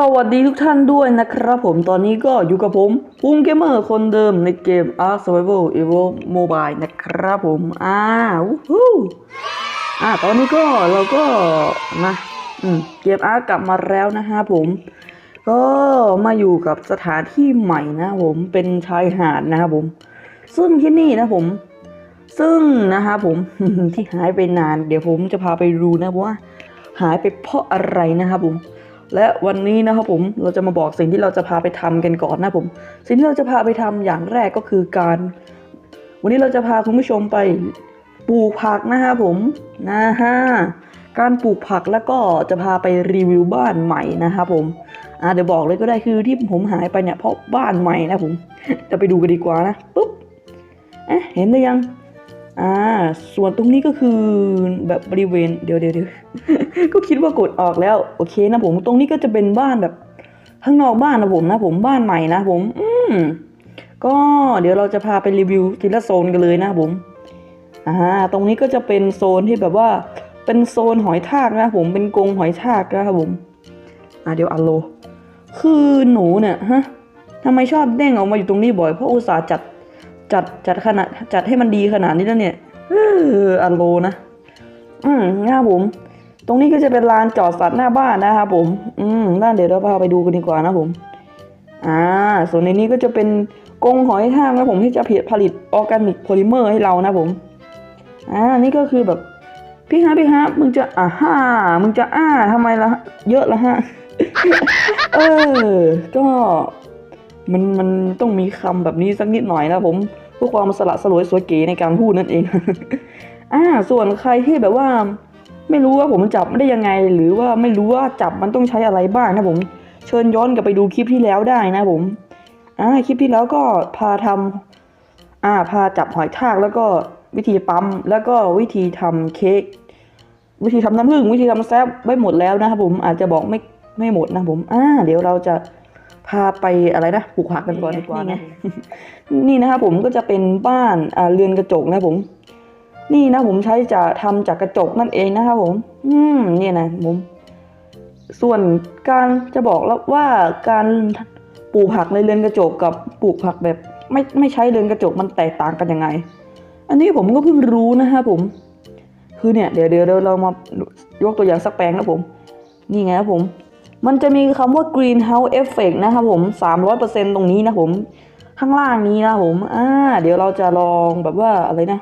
สวัสดีทุกท่านด้วยนะครับผมตอนนี้ก็อยู่กับผมภูมิเกมเมอร์คนเดิมในเกม Ark Survival Evo Mobile นะครับผมอ่าวู้ฮู้อ่าตอนนี้ก็เราก็มาอืมเกม Ark กลับมาแล้วนะฮะผม ก็มาอยู่กับสถานที่ใหม่นะผมเป็นชายหาดนะครับผม ซึ่งที่นี่นะผม ซึ่งนะครับผมที่หายไปนาน เดี๋ยวผมจะพาไปดูนะว่า หายไปเพราะอะไรนะครับผม และวันนี้นะครับผมเราจะมาบอกสิ่งที่เราจะพาไปทำกันก่อนนะผม สิ่งที่เราจะพาไปทำอย่างแรกก็คือการ วันนี้เราจะพาคุณผู้ชมไปปลูกผักนะครับผมนะฮะการปลูกผักแล้วก็จะพาไปรีวิวบ้านใหม่นะครับผมอ่าเดี๋ยวบอกเลยก็ได้คือที่ผมหายไปเนี่ยเพราะบ้านใหม่นะผมจะไปดูกันดีกว่านะปุ๊บเอ๊ะเห็นหรือยัง อ่า ส่วนตรงนี้ก็คือแบบบริเวณเดี๋ยวเดี๋ยวเดี๋ยวก็คิดว่ากดออกแล้ว โอเคนะผมตรงนี้ก็จะเป็นบ้านแบบข้างนอกบ้านนะผมนะผมบ้านใหม่นะผม อืมก็เดี๋ยวเราจะพาไปรีวิวทีละโซนกันเลยนะผมอ่าตรงนี้ก็จะเป็นโซนที่แบบว่า เป็นโซนหอยทากนะผมเป็นกรงหอยทากนะครับผมอ่าเดี๋ยวอัลโล คือหนูเนี่ยฮะทำไมชอบเด้งออกมาอยู่ตรงนี้บ่อยเพราะอุตส่าห์จัด จัดจัดขนาดจัดให้มันดีขนาดนี้แล้วเนี่ยอันโลนะ อืมนะครับผม ตรงนี้ก็จะเป็นลานจอดสัตว์หน้าบ้านนะครับผม อืมด้านเดี๋ยวเราพาไปดูกันดีกว่านะผม อ่า ส่วนในนี้ก็จะเป็นกรงหอยทากนะผมที่จะผลิตออร์แกนิกโพลิเมอร์ให้เรานะผม อ่า นี่ก็คือแบบพี่ฮะพี่ฮะมึงจะอ่าฮ่ามึงจะอ้าทำไมละเยอะละฮะ เออ ก็ มันมันต้องมีคำแบบนี้สักนิดหน่อยนะผมเพื่อความสละสลวยสวยเก๋ในการพูดนั่นเอง อ่า ส่วนใครที่แบบว่า ไม่รู้ว่าผมจับได้ยังไง หรือว่าไม่รู้ว่าจับมันต้องใช้อะไรบ้างนะผม เชิญย้อนกลับไปดูคลิปที่แล้วได้นะผมอ่าคลิปที่แล้วก็พาทำอ่า พาจับหอยทากแล้วก็วิธีปั๊มแล้วก็วิธีทำเค้กวิธีทำน้ำผึ้งวิธีทำแซบไว้หมดแล้วนะครับผมอาจจะบอกไม่ไม่หมดนะผมอ่าเดี๋ยวเราจะ พาไปอะไรนะปลูกผักกันก่อนดีกว่านะนี่นะครับผมก็จะเป็นบ้านอ่าเรือนกระจกนะผม นี่นะผมใช้จะทำจากกระจกนั่นเองนะครับผม อืมนี่นะผมส่วนการจะบอกแล้วว่าการปลูกผักในเรือนกระจกกับปลูกผักแบบ ไม่ไม่ใช้เรือนกระจกมันแตกต่างกันยังไง อันนี้ผมก็เพิ่งรู้นะครับผม คือเนี่ยเดี๋ยวเดี๋ยวเดี๋ยวเรามายกตัวอย่างสักแปลงนะผม นี่ไงครับผม มันจะมีคำว่า greenhouse effect นะครับผม 300%ตรงนี้นะผม ข้างล่างนี้นะผม อ่า เดี๋ยวเราจะลองแบบว่าอะไรนะ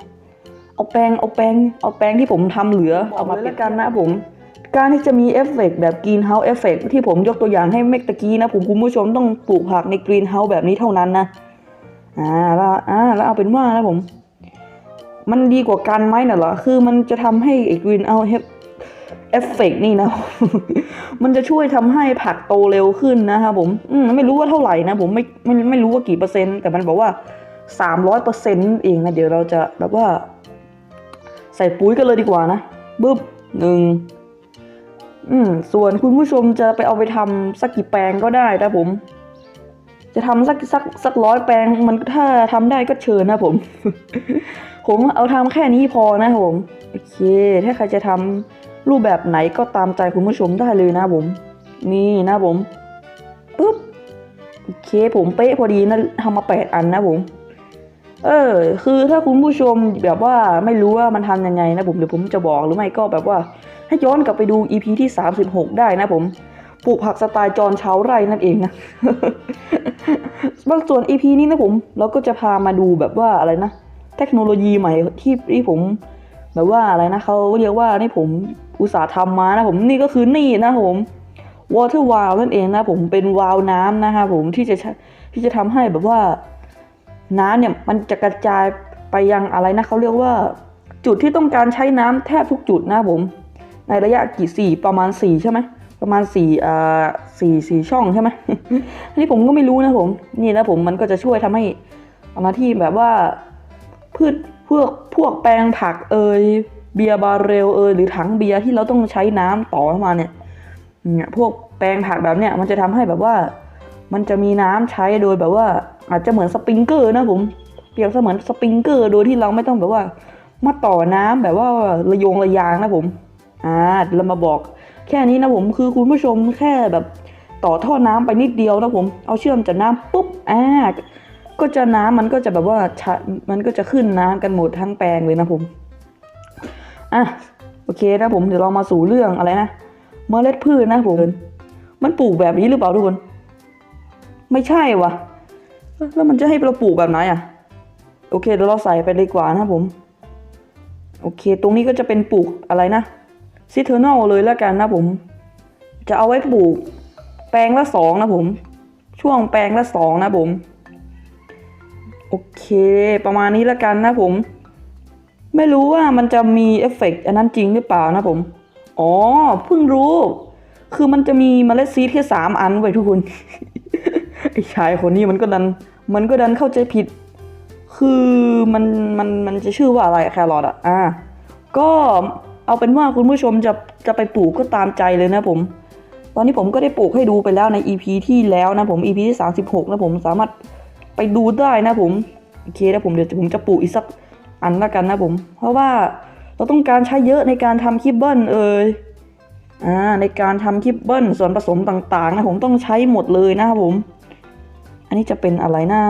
เอาแปรงเอาแปรงเอาแปรงที่ผมทำเหลือเอามาเป็นกันนะผม การที่จะมีเอฟเฟกต์แบบ greenhouse effect ที่ผมยกตัวอย่างให้เมื่อตะกี้นะผมคุณผู้ชมต้องปลูกผักใน greenhouse แบบนี้เท่านั้นนะ อ่า แล้ว อ่า แล้วเอาเป็นว่านะผม มันดีกว่ากันไหมน่ะเหรอ คือมันจะทำให้ไอ้ greenhouse effect นี่นะ มันจะช่วยทำให้ผักโตเร็วขึ้นนะครับผมอืมไม่รู้ว่าเท่าไหร่นะ ผมไม่ไม่ไม่รู้ว่ากี่เปอร์เซ็นต์ แต่มันบอกว่าสามร้อยเปอร์เซ็นต์เองนะ เดี๋ยวเราจะแบบว่า ใส่ปุ๋ยกันเลยดีกว่านะบึ๊บหนึ่งอืม ส่วนคุณผู้ชมจะไปเอาไปทำสักกี่แปลงก็ได้นะผม จะทำสักสักสักร้อยแปลงมันถ้าทำได้ก็เชิญนะผม ผมเอาทำแค่นี้พอนะผม โอเค ถ้าใครจะทำ รูปแบบไหนก็ตามใจคุณผู้ชมได้เลยนะผม นี่นะผมปุ๊บโอเคผมเป๊ะพอดีนะทำมาแปดอันนะผมเออ คือถ้าคุณผู้ชมแบบว่าไม่รู้ว่ามันทำยังไงนะผมเดี๋ยวผมจะบอกหรือไม่ก็แบบว่า ให้ย้อนกลับไปดู EP ที่ 36 ได้นะผมปลูกผักสไตล์จอนเช้าไร่นั่นเองนะบางส่วน EP นี้นะผม เราก็จะพามาดูแบบว่าอะไรนะ เทคโนโลยีใหม่ที่ที่ผม แบบว่าอะไรนะเขาเรียกว่านี่ผมอุตสาห์ทำมานะผมนี่ก็คือนี่นะผม water valve นั่นเองนะผมเป็นวาล์วน้ำนะครับผมที่จะใช้ที่จะทำให้แบบว่าน้ำเนี่ยมันจะกระจายไปยังอะไรนะเขาเรียกว่าจุดที่ต้องการใช้น้ำแทบทุกจุดนะผม ในระยะกี่สี่ประมาณสี่ใช่ไหมประมาณสี่อ่าสี่สี่ช่องใช่ไหมอันนี้ผมก็ไม่รู้นะผม นี่นะผมมันก็จะช่วยทำให้เอามาที่แบบว่าพืช พวกพวกแปลงผักเอยเบียร์บาเรลเอยหรือถังเบียร์ที่เราต้องใช้น้ำต่อเข้ามาเนี่ยเนี่ยพวกแปลงผักแบบเนี้ยมันจะทำให้แบบว่า มันจะมีน้ำใช้โดยแบบว่าอาจจะเหมือนสปริงเกอร์นะผมเปรียบเสมือนสปริงเกอร์โดยที่เราไม่ต้องแบบว่า มาต่อน้ำแบบว่าระยงระยางนะผมอ่าเรามาบอก แค่นี้นะผมคือคุณผู้ชมแค่แบบต่อท่อน้ำไปนิดเดียวนะผมเอาเชื่อมจากน้ำปุ๊บอ่า ก็จะน้ำมันก็จะแบบว่ามันก็จะขึ้นน้ำกันหมดทั้งแปลงเลยนะผม อะโอเคนะผมเดี๋ยวเรามาสู่เรื่องอะไรนะเมล็ดพืชนะผมมันปลูกแบบนี้หรือเปล่าทุกคน ไม่ใช่วะแล้วมันจะให้เราปลูกแบบไหนอะ โอเคเดี๋ยวเราใส่ไปเลยดีกว่านะผม โอเค ตรงนี้ก็จะเป็นปลูกอะไรนะซิเทอร์นอลเลยแล้วกันนะผม จะเอาไว้ปลูก แปลงละสองนะผม ช่วงแปลงละสองนะผม โอเคประมาณนี้แล้วกันนะผม ไม่รู้ว่ามันจะมีเอฟเฟกต์อันนั้นจริงหรือเปล่านะผม อ๋อเพิ่งรู้ คือมันจะมีเมล็ดซีดแค่สามอันไว้ทุกคนไอ้ชายคนนี้มันก็ดัน มันก็ดันเข้าใจผิด คือมันมันมันจะชื่อว่าอะไรแครอทอะอ่าก็เอาเป็นว่าคุณผู้ชมจะจะไปปลูกก็ตามใจเลยนะผม ตอนนี้ผมก็ได้ปลูกให้ดูไปแล้วใน EP ที่แล้วนะผม EP ที่36นะผมสามารถ ไปดูได้นะผมโอเคนะผมเดี๋ยวผมจะปลูกอีกสักอันละกันนะผม เพราะว่าเราต้องการใช้เยอะในการทำคลิปเบิ้ลเอ่ยอ่าในการทำคลิปเบิ้ลส่วนผสมต่างๆนะผมต้องใช้หมดเลยนะครับผม อันนี้จะเป็นอะไรนะ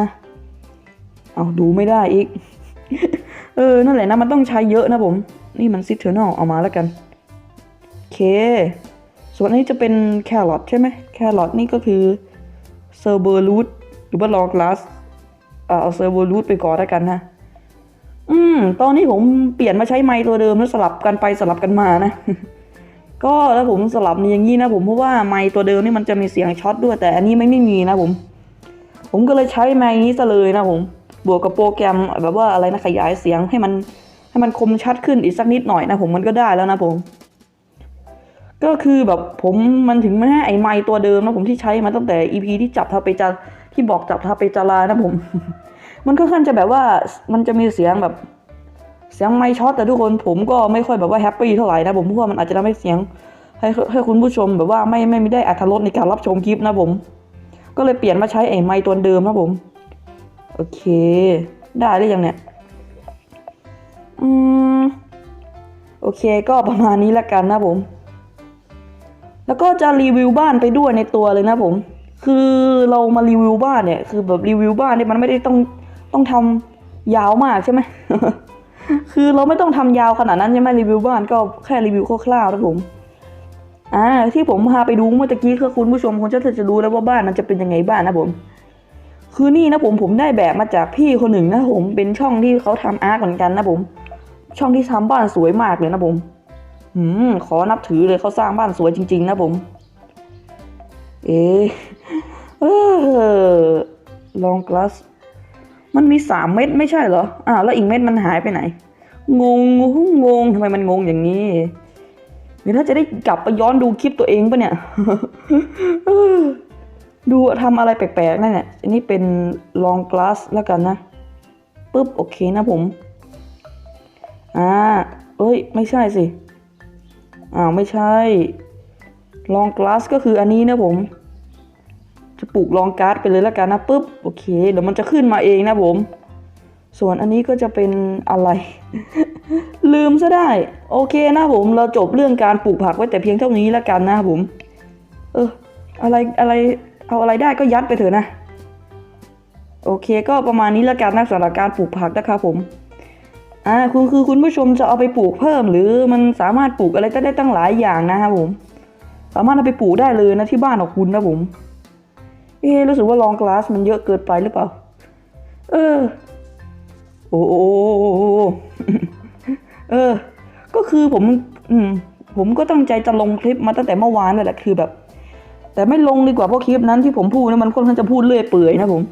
เอาดูไม่ได้อีก เออ นั่นแหละนะ มันต้องใช้เยอะนะผม นี่มันซิเทอร์นอลเอามาแล้วกัน โอเค ส่วนนี้จะเป็นแครอทใช่ไหม แครอทนี่ก็คือเซอร์เบอร์รูท รือว่าลอกลาสเอาเซอร์เบอร์รูทไปก่อนแล้วกันนะ อืม ตอนนี้ผมเปลี่ยนมาใช้ไมค์ตัวเดิมแล้วสลับกันไปสลับกันมานะ ก็แล้วผมสลับนี่อย่างนี้นะผมเพราะว่าไมค์ตัวเดิมนี่มันจะมีเสียงช็อตด้วย แต่อันนี้ไม่ไม่มีนะผม ผมก็เลยใช้ไมค์นี้ซะเลยนะผม บวกกับโปรแกรมแบบว่าอะไรนะขยายเสียงให้มันให้มันคมชัดขึ้นอีกสักนิดหน่อยนะผมมันก็ได้แล้วนะผม ก็คือแบบผมมันถึงแม้ไอ้ไมค์ตัวเดิมนะผมที่ใช้มาตั้งแต่ EP ที่จับทาเปจา ที่บอกจับทาเปจารานะผม มันก็ค่อนจะแบบว่ามันจะมีเสียงแบบเสียงไม่ช็อตแต่ทุกคนผมก็ไม่ค่อยแบบว่าแฮปปี้เท่าไหร่นะผมเพราะว่ามันอาจจะทำให้เสียง ให้ให้คุณผู้ชมแบบว่าไม่ไม่ได้อัธรสในการรับชมคลิปนะผม ก็เลยเปลี่ยนมาใช้ไอ้ไมค์ตัวเดิมนะผม โอเค ได้หรือยังเนี่ยอืมโอเคก็ประมาณนี้ละกันนะผม แล้วก็จะรีวิวบ้านไปด้วยในตัวเลยนะผม คือเรามารีวิวบ้านเนี่ย คือแบบรีวิวบ้านเนี่ยมันไม่ได้ต้องต้องทำยาวมากใช่ไหมคือเราไม่ต้องทำยาวขนาดนั้นใช่ไหมรีวิวบ้านก็แค่รีวิวคร่าวๆนะผมอ่าที่ผมพาไปดูเมื่อตะกี้คือคุณผู้ชมคงจะจะรู้แล้วว่าบ้านมันจะเป็นยังไงบ้างนะผม คือนี่นะผมผมได้แบบมาจากพี่คนหนึ่งนะผมเป็นช่องที่เขาทำอาร์ตเหมือนกันนะผม ช่องที่ทำบ้านสวยมากเลยนะผม อืมขอนับถือเลยเขาสร้างบ้านสวยจริง ๆ นะผม เอเออลองกลาสมันมีสามเม็ดไม่ใช่เหรออ้าวแล้วอีกเม็ดมันหายไปไหน งงงงทำไมมันงงอย่างนี้เดี๋ยวถ้าจะได้กลับไปย้อนดูคลิปตัวเองปะเนี่ยดูทำอะไรแปลกๆนั่นแหละอันนี้เป็นลองกลาสแล้วกันนะปุ๊บโอเคนะผมอ่าเอ้ย ไม่ใช่สิ อ้าว ไม่ใช่ ลองกลาสก็คืออันนี้นะผม จะปลูกลองการ์ดไปเลยแล้วกันนะปุ๊บโอเคเดี๋ยวมันจะขึ้นมาเองนะผม ส่วนอันนี้ก็จะเป็นอะไร ลืมซะได้ โอเคนะผมเราจบเรื่องการปลูกผักไว้แต่เพียงเท่านี้แล้วกันนะผม เอออะไรอะไรเอาอะไรได้ก็ยัดไปเถอะนะโอเคก็ประมาณนี้แล้วกันนะสำหรับการปลูกผักนะครับผมอ่าคุณคือคุณผู้ชมจะเอาไปปลูกเพิ่ม หรือมันสามารถปลูกอะไรก็ได้ตั้งหลายอย่างนะครับผม สามารถเอาไปปลูกได้เลยนะที่บ้านของคุณนะผม เอ๊รู้สึกว่าลองกลาสมันเยอะเกินไปหรือเปล่า เออ โอ้โอเออ ก็คือผม อืม ผมก็ตั้งใจจะลงคลิปมาตั้งแต่เมื่อวานนั่นแหละคือแบบ แต่ไม่ลงดีกว่าเพราะคลิปนั้นที่ผมพูดนะมันค่อนข้างจะพูดเลื่อยเปื่อยนะผม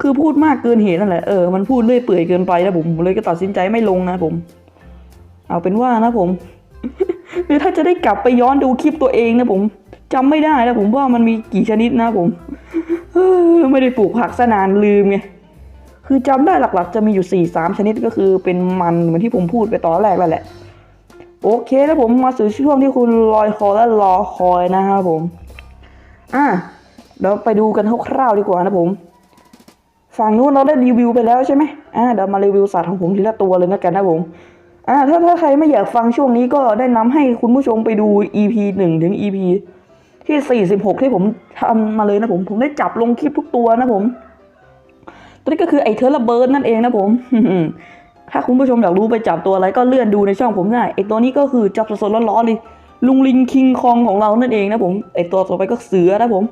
คือพูดมากเกินเหตุนั่นแหละ เออ มันพูดเลื่อยเปื่อยเกินไปนะผมเลยก็ตัดสินใจไม่ลงนะผม เอาเป็นว่านะผมหรือถ้าจะได้กลับไปย้อนดูคลิปตัวเองนะผมจำไม่ได้นะผมว่ามันมีกี่ชนิดนะผม ไม่ได้ปลูกผักซะนานลืมไง คือจำได้หลักๆ จะมีอยู่สี่สามชนิดก็คือเป็นมันเหมือนที่ผมพูดไปตอนแรกแล้วแหละ โอเคแล้วผมมาสู่ช่วงที่คุณลอยคอและรอคอยนะครับผม อะเดี๋ยวไปดูกันคร่าวๆดีกว่านะผม ฝั่งนู้นเราได้รีวิวไปแล้วใช่ไหมอ่าเดี๋ยวมารีวิวสัตว์ของผมทีละตัวเลยนะกันนะผมอ่าถ้าถ้าใครไม่อยากฟังช่วงนี้ก็ได้นำให้คุณผู้ชมไปดู EP หนึ่งถึง EP ที่ 46 ที่ผมทำมาเลยนะผม ผมได้จับลงคลิปทุกตัวนะผม ตัวนี้ก็คือไอเทอร์ระเบิร์ดนั่นเองนะผม ถ้าคุณผู้ชมอยากรู้ไปจับตัวอะไรก็เลื่อนดูในช่องผมได้ไอตัวนี้ก็คือจับสดๆร้อนๆเลยลุงลิงคิงคองของเรานั่นเองนะผมไอตัวต่อไปก็เสือนะผม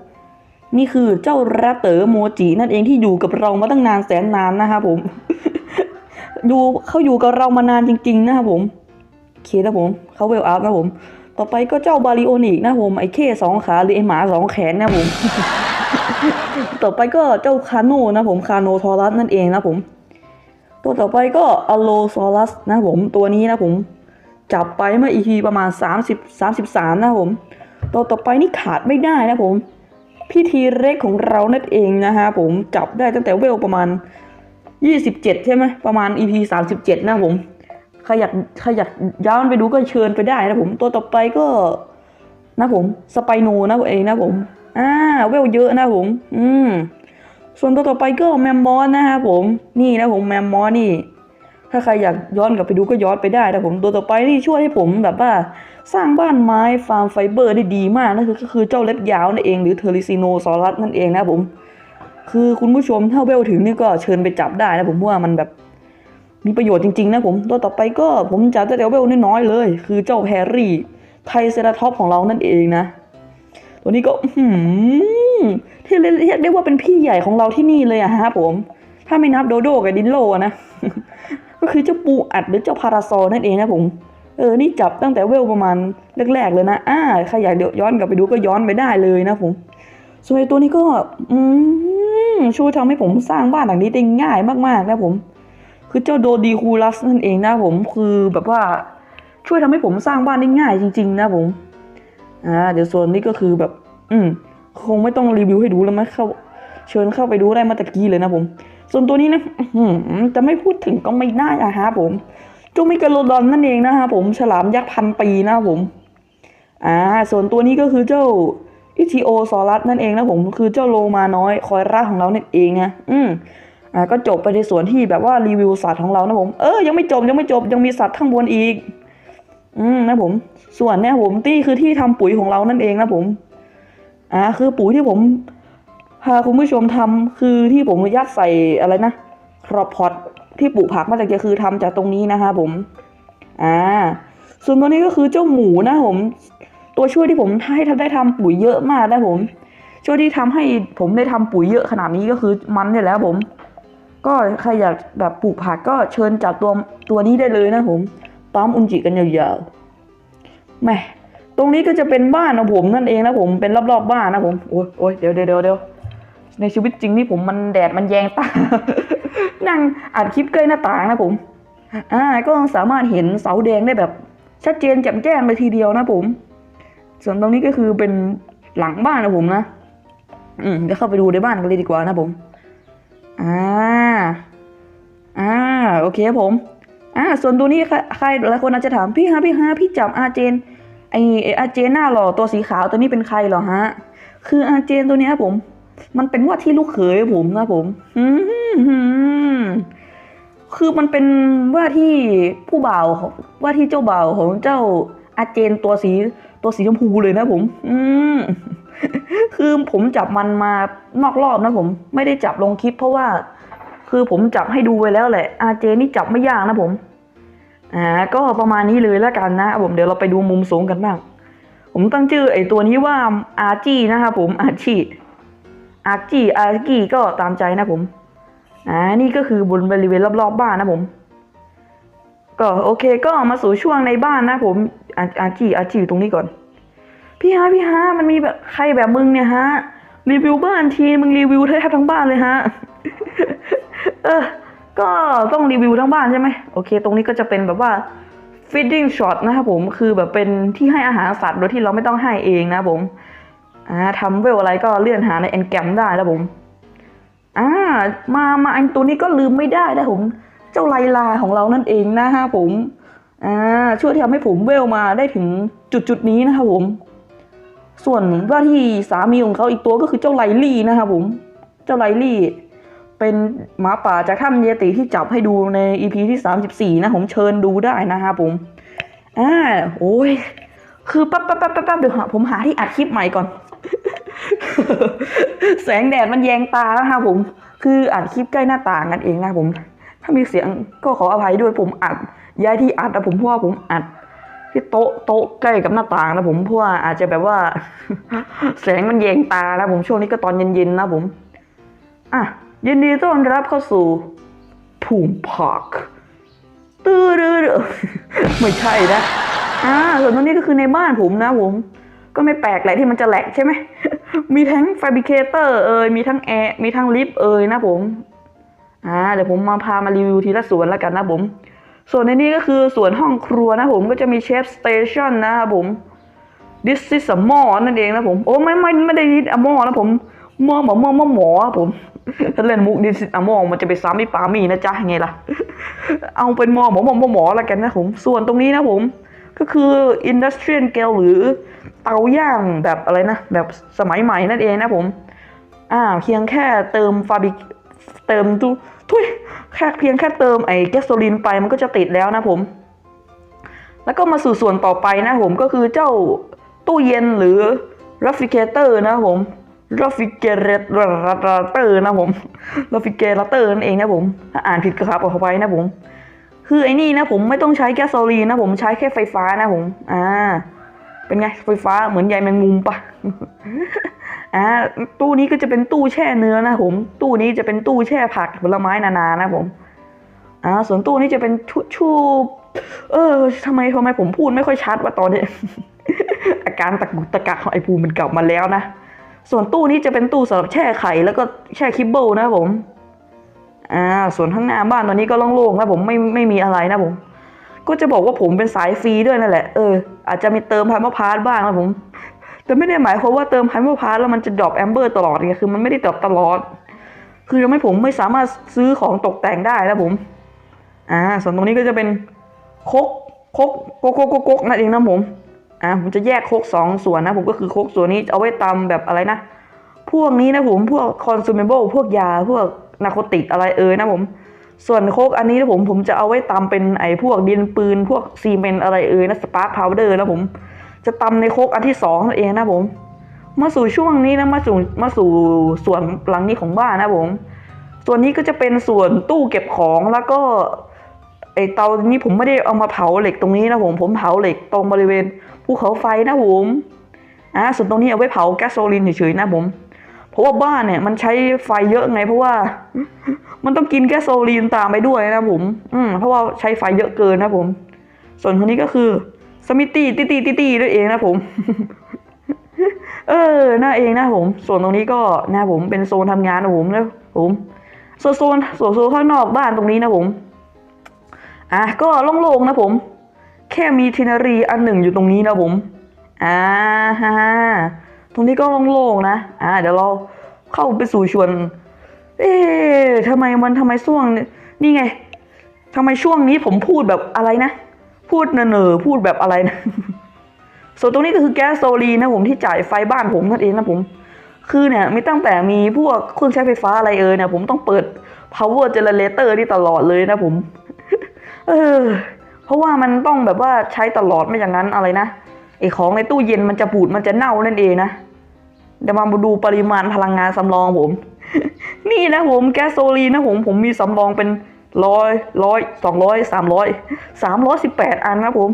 นี่คือเจ้าแรปเตอร์โมจินั่นเองที่อยู่กับเรามาตั้งนานแสนนานนะครับผมอยู่เขาอยู่กับเรามานานจริง ๆ นะครับผมโอเคนะผมเขาเวลอัพนะผม ต่อไปก็เจ้าบาริโอนิกนะผมไอ้เคสองขาหรือไอหมาสองแขนนะผม ต่อไปก็เจ้าคาโนนะผมคาโนทอรัสนั่นเองนะผม ตัวต่อไปก็อโลซอรัสนะผมตัวนี้นะผม จับไปเมื่อ EP ประมาณ 30 33 นะผม ตัวต่อไปนี่ขาดไม่ได้นะผม พิธีเล็กของเรานั่นเองนะฮะผมจับได้ตั้งแต่เวลประมาณ 27 ใช่ไหมประมาณ EP 37 นะผม ใครอยากใครอยากย้อนไปดูก็เชิญไปได้นะผม ตัวต่อไปก็ นะผมสไปโนนะเองนะผม อ่าเวลเยอะนะผม อืม ส่วนตัวต่อไปก็แมมมอสนะครับผม นี่นะผมแมมมอสนี่ ถ้าใครอยากย้อนกลับไปดูก็ย้อนไปได้นะผม ตัวต่อไปนี่ช่วยให้ผมแบบว่า สร้างบ้านไม้ฟาร์มไฟเบอร์ได้ดีมากนั่นคือก็คือเจ้าเล็บยาวนั่นเองหรือเทอริซิโนซอรัสนั่นเองนะผม คือคุณผู้ชมถ้าเวลถึงนี่ก็เชิญไปจับได้นะผมเพราะว่ามันแบบ มีประโยชน์จริงๆนะผมตัวต่อไปก็ผมจับแต่เวลน้อยๆเลย คือเจ้าแฮร์รี่ไทเซราท็อปของเรานั่นเองนะ ตัวนี้ก็หือที่เรียกได้ว่าเป็นพี่ใหญ่ของเราที่นี่เลยอะฮะผม ถ้าไม่นับโดโดกับดินโลนะ ก็คือเจ้าปูอัดหรือเจ้าพาราซอนั่นเองนะผม เออ นี่จับตั้งแต่เวลประมาณแรกๆเลยนะ อ่า ใครอยากเดี๋ยวย้อนกลับไปดูก็ย้อนไปได้เลยนะผม ส่วนไอ้ตัวนี้ก็ อืมช่วยทำให้ผมสร้างบ้านหลังนี้ได้ง่ายมากๆนะผม คือเจ้าโดดีคูลัสนั่นเองนะผมคือแบบว่าช่วยทำให้ผมสร้างบ้านได้ง่ายจริง ๆ นะผมอ่าเดี๋ยวส่วนนี้ก็คือแบบ อืมคงไม่ต้องรีวิวให้ดูแล้วมั้ยเข้า เชิญเข้าไปดูได้มาตะกี้เลยนะผม ส่วนตัวนี้นะจะไม่พูดถึงก็ไม่ได้อะฮะผมจ้ามิกาโลดอนนั่นเองนะฮะผมฉลามยักษ์พันปีนะผมอ่าส่วนตัวนี้ก็คือเจ้าอิทิโอซอรัสนั่นเองนะผมคือเจ้าโลมาน้อยคอยร่าของเรานั่นเองนะอืม อ่าก็จบไปในส่วนที่แบบว่ารีวิวสัตว์ของเรานะผม เออยังไม่จบยังไม่จบยังมีสัตว์ข้างบนอีก อืมนะผม ส่วนเนี่ยผมตี้คือที่ทำปุ๋ยของเรานั่นเองนะผม อ่าคือปุ๋ยที่ผมพาคุณผู้ชมทำคือที่ผมยัดใส่อะไรนะครอปพอตที่ปลูกผักมาจากจะคือทำจากตรงนี้นะคะผม อ่า ส่วนตัวนี้ก็คือเจ้าหมูนะผม ตัวช่วยที่ผมให้ทำได้ทำปุ๋ยเยอะมากนะผม ช่วยที่ทำให้ผมได้ทำปุ๋ยเยอะขนาดนี้ก็คือมันเนี่ยแหละผม ก็ใครอยากแบบปลูกผักก็เชิญจากตัวตัวนี้ได้เลยนะผมปั๊มอุนจิกันยาวๆแม่ตรงนี้ก็จะเป็นบ้านของผมนั่นเองนะผมเป็นรอบๆบ้านนะผมโอ้ยโอ้ยเดี๋ยวเดี๋ยวเดี๋ยวเดี๋ยวในชีวิตจริงนี่ผมมันแดดมันแยงตา นั่งอัดคลิปใกล้หน้าต่างนะผมอ่าก็สามารถเห็นเสาแดงได้แบบ ชัดเจนแจ่มแจ้งเลยทีเดียวนะผม ส่วนตรงนี้ก็คือเป็นหลังบ้านนะผมนะ อืมเดี๋ยวเข้าไปดูในบ้านกันเลยดีกว่านะผม อ่า อ่า โอเคครับผม อ่า ส่วนตัวนี้ใครหลายคนอาจจะถามพี่ฮะพี่ฮะพี่จับอาเจน ไอไอ้อาเจนหน้าหล่อตัวสีขาวตัวนี้เป็นใครเหรอฮะ คืออาเจนตัวนี้ครับผม มันเป็นว่าที่ลูกเขยผมนะผมอืมคือมันเป็นว่าที่ผู้บ่าวของว่าที่เจ้าบ่าวของเจ้าอาเจนตัวสีตัวสีชมพูเลยนะผม อืม คือผมจับมันมานอกรอบนะผม ไม่ได้จับลงคลิป เพราะว่า คือผมจับให้ดูไว้แล้วแหละอาเจนี่จับไม่ยากนะผม อ่า ก็ประมาณนี้เลยแล้วกันนะผมเดี๋ยวเราไปดูมุมสูงกันบ้าง ผมตั้งชื่อไอตัวนี้ว่าอาร์จีนะครับผมอาร์จีอาร์จีอาร์จีก็ตามใจนะผม อ่า นี่ก็คือบนบริเวณรอบๆบบ้านนะผม ก็โอเคก็มาสู่ช่วงในบ้านนะผมอาอาร์กี้อาร์จีอยู่ตรงนี้ก่อน พี่ฮะพี่ฮะมันมีแบบใครแบบมึงเนี่ยฮะรีวิวบ้านทีมึงรีวิวแทบทั้งบ้านเลยฮะเออก็ต้องรีวิวทั้งบ้านใช่ไหมโอเค ตรงนี้ก็จะเป็นแบบว่า feeding shot นะครับผมคือแบบเป็นที่ให้อาหารสัตว์โดยที่เราไม่ต้องให้เองนะผมอ่าทำเวลอะไรก็เลื่อนหาในแอนแกรมได้แล้วผมอ่ามามาอันตัวนี้ก็ลืมไม่ได้นะผม เจ้าไลลาของเรานั่นเองนะฮะผมอ่าช่วยทำให้ผมเวลมาได้ถึงจุดจุดนี้นะครับผม ส่วนว่าที่สามีของเขาอีกตัวก็คือเจ้าไลลี่นะครับผม เจ้าไลลี่ เป็นหมาป่าจากถ้ำเยติที่จับให้ดูใน EP ที่34นะผมเชิญดูได้นะครับผม อ่า โอ้ย คือแป๊บแป๊บแป๊บแป๊บเดี๋ยวผมหาที่อัดคลิปใหม่ก่อน แสงแดดมันแยงตานะครับผม คืออัดคลิปใกล้หน้าต่างกันเองนะผม ถ้ามีเสียงก็ขออภัยด้วยผมอัด ย้ายที่อัดนะผมเพราะว่าผมอัด ที่โต๊ะโต๊ะใกล้กับหน้าต่างนะผมเพราะว่าอาจจะแบบว่า แสงมันแยงตานะผมช่วงนี้ก็ตอนเย็นๆนะผม อะยินดีต้อนรับเข้าสู่ภูมิพาร์คตื้อดื้อดื้อไม่ใช่นะอ่าส่วนตรงนี้ก็คือในบ้านผมนะผม ก็ไม่แปลกแหละที่มันจะแหลกใช่ไหม มีทั้ง fabricator เอ่ยมีทั้งแอร์มีทั้งลิฟต์เอ่ยนะผมอ่าเดี๋ยวผมมาพามารีวิวทีละส่วนแล้วกันนะผม ส่วนในนี้ก็คือส่วนห้องครัวนะผมก็จะมีเชฟสเตชันนะครับผม this is a หม้อนั่นเองนะผม โอ้ไม่ไม่ไม่ได้ this a หม้อนะผมหม้อหมอหม้อหม้อหมอผมถ้าเล่นมุก this is a หม้อมันจะไปซ้ำที่ปามี่นะจ๊ะไงล่ะ เอาเป็นหม้อหมอหมอหม้อหมอล้วกันนะผม ส่วนตรงนี้นะผมก็คือ industrial scale หรือเตาย่างแบบอะไรนะ แบบสมัยใหม่นั่นเองนะผม อ่าเพียงแค่เติมฟาบิเติมตุทุย แค่เพียงแค่เติมไอ้แก๊สโซลินไปมันก็จะติดแล้วนะผม แล้วก็มาสู่ส่วนต่อไปนะผมก็คือเจ้าตู้เย็นหรือ refrigerator นะผม refrigerator นะผม refrigerator นั่นเองนะผมถ้าอ่านผิดก็ครับขอไปนะผม คือไอ้นี่นะผมไม่ต้องใช้แก๊สโซลีนนะผมใช้แค่ไฟฟ้านะผม อ่า เป็นไงไฟฟ้าเหมือนใยแมงมุมปะ อ่าตู้นี้ก็จะเป็นตู้แช่เนื้อนะผม ตู้นี้จะเป็นตู้แช่ผักผลไม้นานานะผมอ่าส่วนตู้นี้จะเป็นชูชูเออทำไมทำไมผมพูดไม่ค่อยชัดว่าตอนนี้ อาการตะกุกตะกักของไอภูมันกลับมาแล้วนะส่วนตู้นี้จะเป็นตู้สำหรับแช่ไข่แล้วก็แช่คิบเบิลนะผมอ่าส่วนข้างหน้าบ้านตอนนี้ก็โล่งๆนะผมไม่ไม่มีอะไรนะผม ก็จะบอกว่าผมเป็นสายฟรีด้วยนั่นแหละเอออาจจะมีเติมไฮเมอร์พาร์ทบ้างนะผม แต่ไม่ได้หมายความว่าเติมไฮเมอร์พาร์แล้วมันจะดรอปแอมเบอร์ตลอดไงคือมันไม่ได้ดรอปตลอด คือทำให้ผมไม่สามารถซื้อของตกแต่งได้นะผม อ่า ส่วนตรงนี้ก็จะเป็นคกคกโกโกโกโกกนั่นเองนะผม อ่าผมจะแยกคกสองส่วนนะผมก็คือคกส่วนนี้เอาไว้ตำแบบอะไรนะ พวกนี้นะผมพวก consumable พวกยาพวกนาโคติกอะไรเอ่ยนะผม ส่วนโคกอันนี้นะผมผมจะเอาไว้ตำเป็นไอ้พวกดินปืน พวกซีเมนอะไรเอ่ยนะสปาร์คพาวเดอร์นะผม จะตำในโคกอันที่สองนั่นเองนะผม มาสู่ช่วงนี้นะมาสู่มาสู่ส่วนหลังนี้ของบ้านนะผม ส่วนนี้ก็จะเป็นส่วนตู้เก็บของแล้วก็ไอเตานี้ผมไม่ได้เอามาเผาเหล็กตรงนี้นะผมผมเผาเหล็กตรงบริเวณภูเขาไฟนะผมอ่าส่วนตรงนี้เอาไว้เผาแก๊สโซลินเฉยๆนะผมเพราะว่าบ้านเนี่ยมันใช้ไฟเยอะไง เพราะว่า มันต้องกินแก๊สโซลีนตามไปด้วยนะผม อืมเพราะว่าใช้ไฟเยอะเกินนะผม ส่วนคนนี้ก็คือ สมิตี้ตีตีตีตีด้วยเองนะผม เออน่าเองนะผม ส่วนตรงนี้ก็นะผมเป็นโซนทำงานนะผมนะผมส่วนโซนส่วนโซนข้างนอกบ้านตรงนี้นะผม อะก็โล่งๆนะผม แค่มีทินารีอันหนึ่งอยู่ตรงนี้นะผม อ่าฮะตรงนี้ก็โล่งๆนะ อ่า เดี๋ยวเราเข้าไปสู่ชวน เอ๊ะทำไมมันทำไมช่วง นี้นี่ไงทำไมช่วงนี้ผมพูดแบบอะไรนะ พูดเนอๆพูดแบบอะไรนะ ส่วนตรงนี้ก็คือแก๊สโซลีนนะผมที่จ่ายไฟบ้านผมนั่นเองนะผม คือเนี่ยไมีตั้งแต่มีพวกเครื่องใช้ไฟฟ้าอะไรเอ่ยเนี่ยผมต้องเปิด power generator นี่ตลอดเลยนะผม เออ เพราะว่ามันต้องแบบว่าใช้ตลอดไม่อย่างนั้นอะไรนะไอของในตู้เย็นมันจะบูดมันจะเน่านั่นเองนะเดี๋ยวมาดูปริมาณพลังงานสำรองผม นี่นะผมแก๊สโซลีนนะผมผมมีสำรองเป็น ร้อยร้อยสองร้อยสามร้อยสามร้อยสิบแปดอันนะผม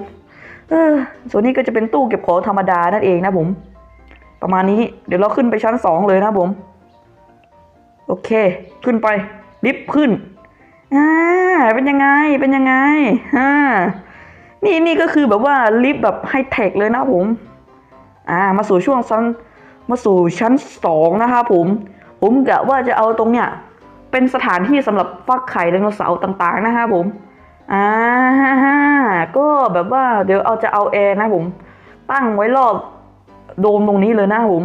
เออส่วนนี้ก็จะเป็นตู้เก็บของธรรมดานั่นเองนะผม ประมาณนี้เดี๋ยวเราขึ้นไปชั้นสองเลยนะผม โอเค ขึ้นไปลิฟต์ขึ้นอ่าเป็นยังไงเป็นยังไงอ่านี่นี่ก็คือแบบว่าลิฟต์แบบไฮเทคเลยนะผมอ่ามาสู่ช่วงชั้นมาสู่ชั้นสองนะครับผม ผมกะว่าจะเอาตรงเนี้ย เป็นสถานที่สำหรับฟักไข่ไดโนเสาร์ต่างๆนะครับผมอ่าก็แบบว่าเดี๋ยวเอาจะเอาแอร์นะผม ตั้งไว้รอบโดมตรงนี้เลยนะผม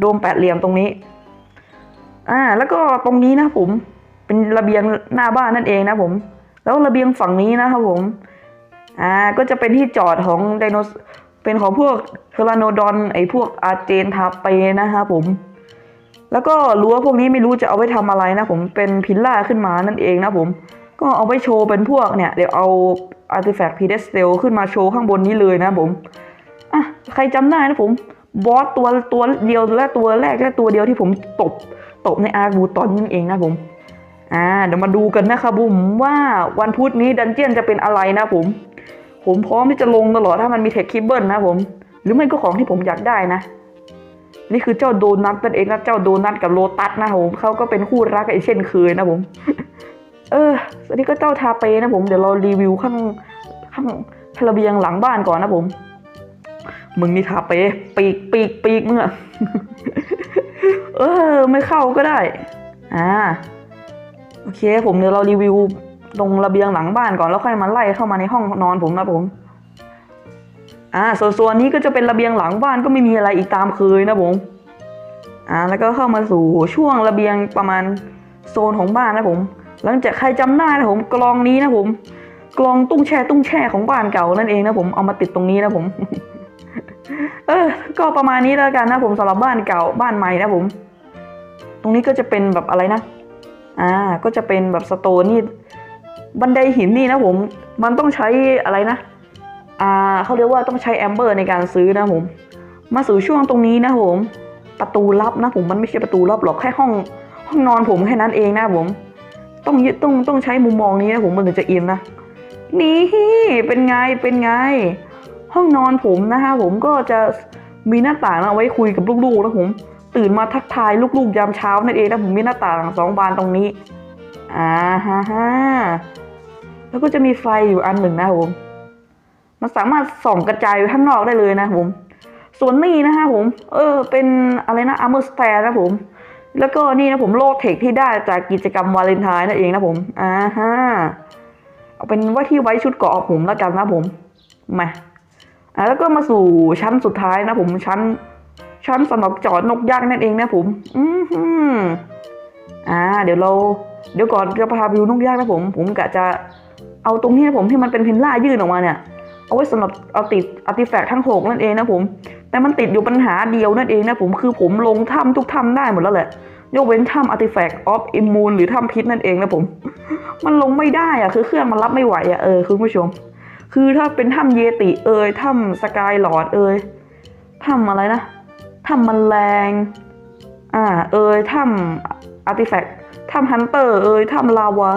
โดมแปดเหลี่ยมตรงนี้ อ่า แล้วก็ตรงนี้นะผม เป็นระเบียงหน้าบ้านนั่นเองนะผม แล้วระเบียงฝั่งนี้นะครับผม อ่า ก็จะเป็นที่จอดของไดโนเสเป็นของพวกเทอราโนดอนไอพวกอาร์เจนทาเปนะครับผม แล้วก็รั้วพวกนี้ไม่รู้จะเอาไว้ทำอะไรนะผมเป็นพิลล่าขึ้นมานั่นเองนะผมก็เอาไว้โชว์เป็นพวกเนี่ยเดี๋ยวเอาอาร์ติแฟกต์พีเดสเตลขึ้นมาโชว์ข้างบนนี้เลยนะผมอะใครจำได้นะผมบอสตัวตัวเดียวและตัวแรกและตัวเดียวที่ผมตบตบในอาร์บูตอนนั่นเองนะผมอ่าเดี๋ยวมาดูกันนะครับผมว่าวันพุธนี้ดันเจียนจะเป็นอะไรนะผม ผมพร้อมที่จะลงตลอดถ้ามันมีเทคคิบเบิลนะผม หรือไม่ก็ของที่ผมอยากได้นะ นี่คือเจ้าโดนัทนั่นเองนะเจ้าโดนัทกับโลตัสนะผมเขาก็เป็นคู่รักกันอีเช่นเคยนะผม เอออันนี้ก็เจ้าทาเปนะผมเดี๋ยวเรารีวิวข้างข้างระเบียงหลังบ้านก่อนนะผม มึงนี่ทาเป ปีกปีกปีกเมึงอเออ ไม่เข้าก็ได้ อ่าโอเค ผมเดี๋ยวเรารีวิวตรงระเบียงหลังบ้านก่อนแล้วค่อยมาไล่เข้ามาในห้องนอนผมนะผม อ่าส่วนส่วนนี้ก็จะเป็นระเบียงหลังบ้านก็ไม่มีอะไรอีกตามเคยนะผมอ่าแล้วก็เข้ามาสู่ช่วงระเบียงประมาณโซนของบ้านนะผม หลังจากใครจำได้นะผมกลองนี้นะผม กลองตุ้งแช่ตุ้งแช่ของบ้านเก่านั่นเองนะผมเอามาติดตรงนี้นะผมเออ ก็ประมาณนี้แล้วกันนะผมสำหรับบ้านเก่าบ้านใหม่นะผม ตรงนี้ก็จะเป็นแบบอะไรนะ อ่า ก็จะเป็นแบบสโตนนี่บันไดหินนี่นะผม มันต้องใช้อะไรนะ อ่าเขาเรียกว่าต้องใช้แอมเบอร์ในการซื้อนะผม มาสู่ช่วงตรงนี้นะผม ประตูลับนะผมมันไม่ใช่ประตูลับหรอกแค่ห้องห้องนอนผมแค่นั้นเองนะผม ต้องยึดต้องต้องใช้มุมมองนี้นะผมมันถึงจะอินนะนี่เป็นไงเป็นไง ห้องนอนผมนะฮะผมก็จะมีหน้าต่างเอาไว้คุยกับลูกๆนะผม ตื่นมาทักทายลูกๆ ยามเช้านั่นเองนะผมมีหน้าต่างสองบานตรงนี้อ่าฮ่าฮ่าแล้วก็จะมีไฟอยู่อันหนึ่งนะผม มันสามารถส่องกระจายไปข้างนอกได้เลยนะผม ส่วนนี้นะฮะผม เออ เป็นอะไรนะอาร์เมอร์สแตร์นะผม แล้วก็นี่นะผมโลเทคที่ได้จากกิจกรรมวาเลนไทน์นั่นเองนะผม อ่าฮะ เอาเป็นว่าที่ไว้ชุดเกาะผมแล้วกันนะผม มาอ่าแล้วก็มาสู่ชั้นสุดท้ายนะผมชั้น ชั้นสำหรับจอดนกยักษ์นั่นเองนะผม อือหืออ่า เดี๋ยวเรา เดี๋ยวก่อนจะพาไปดูนกยักษ์นะผม ผมกะจะเอาตรงนี้นะผมที่มันเป็นเพนล่ายื่นออกมาเนี่ย เอาไว้สำหรับเอาติดอาร์ติแฟกต์ทั้งหกนั่นเองนะผม แต่มันติดอยู่ปัญหาเดียวนั่นเองนะผมคือผมลงถ้ำทุกถ้ำได้หมดแล้วแหละยกเว้นถ้ำอาร์ติแฟกต์ออฟอิมมูนหรือถ้ำพิษนั่นเองนะผม มันลงไม่ได้อะคือเครื่องมันรับไม่ไหวอะเออคุณผู้ชม คือถ้าเป็นถ้ำเยติเอยถ้ำสกายหลอดเอยถ้ำอะไรนะถ้ำมันแมลงอ่าเอยถ้ำอาร์ติแฟกต์ถ้ำฮันเตอร์เอยถ้ำลาวา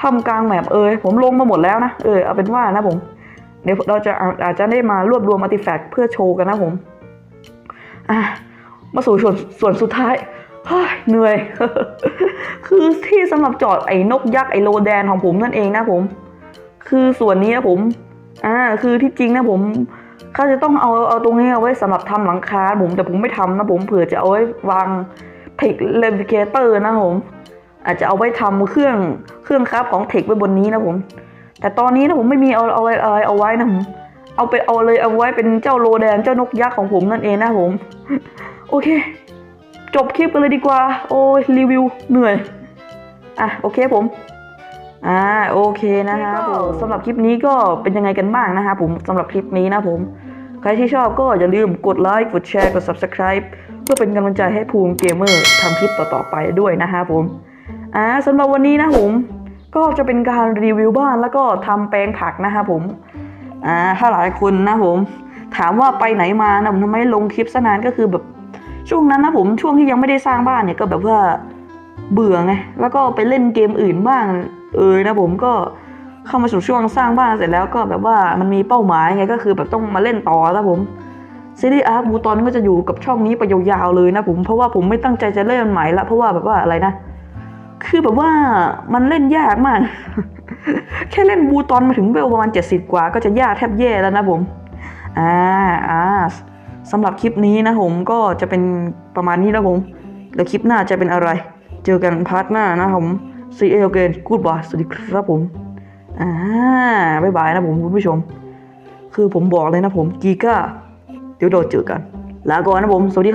ถ้ำกลางแมปเอยผมลงมาหมดแล้วนะเออเอาเป็นว่านะผม เดี๋ยวเราจะอาจจะได้มารวบรวมอาร์ติแฟกต์เพื่อโชว์กันนะผม อะ มาสู่ส่วนส่วนสุดท้ายเหนื่อย คือที่สำหรับจอดไอ้นกยักษ์ไอ้โลแดนของผมนั่นเองนะผม คือส่วนนี้นะผม อ่า คือที่จริงนะผมเขาจะต้องเอาเอาตรงนี้เอาไว้สำหรับทำหลังคาผมแต่ผมไม่ทำนะผมเผื่อจะเอาไว้วางเทคเลวิเกเตอร์นะผม อาจจะเอาไว้ทำเครื่องเครื่องคราฟของเทคไว้บนนี้นะผม แต่ตอนนี้นะผมไม่มีเอาเอาอะไรเอาไว้นะผมเอาไปเอาเลยเอาไว้เป็นเจ้าโลแดนเจ้านกยักษ์ของผมนั่นเองนะผม โอเค จบคลิปกันเลยดีกว่า โอ้ยรีวิวเหนื่อยอะโอเคผมอ่าโอเคนะครับผมสำหรับคลิปนี้ก็เป็นยังไงกันบ้างนะครับผมสำหรับคลิปนี้นะผม ใครที่ชอบก็อย่าลืมกดไลค์กดแชร์กด subscribe เพื่อเป็นกำลังใจให้ภูมิเกมเมอร์ทำคลิปต่อๆไปด้วยนะครับผมอ่าสำหรับวันนี้นะผม ก็จะเป็นการรีวิวบ้านแล้วก็ทำแปลงผักนะครับผมอ่าถ้าหลายคนนะผม ถามว่าไปไหนมานะผมทำไมลงคลิปซะนานก็คือแบบช่วงนั้นนะผมช่วงที่ยังไม่ได้สร้างบ้านเนี่ยก็แบบว่าเบื่อไงแล้วก็ไปเล่นเกมอื่นบ้าง เออนะผมก็เข้ามาสู่ช่วงสร้างบ้านเสร็จแล้วก็แบบว่ามันมีเป้าหมายไงก็คือแบบต้องมาเล่นต่อแล้วผมซีรีส์อาร์บูตอนก็จะอยู่กับช่องนี้ไปยาวๆเลยนะผมเพราะว่าผมไม่ตั้งใจจะเล่นใหม่ละเพราะว่าแบบว่าอะไรนะ คือแบบว่ามันเล่นยากมาก แค่เล่นบูตอนมาถึงเวลประมาณ 70 กว่า ก็จะยากแทบแย่แล้วนะผม อ่าอ่าสำหรับคลิปนี้นะผมก็จะเป็นประมาณนี้นะผม แล้วคลิปหน้าจะเป็นอะไร เจอกันพาร์ทหน้านะผม see you again goodbye สวัสดีครับผม อ่าบ๊ายบายนะผมคุณผู้ชม คือผมบอกเลยนะผมกีก้าเดี๋ยวเราเจอกัน ลาก่อนนะผม สวัสดีครับ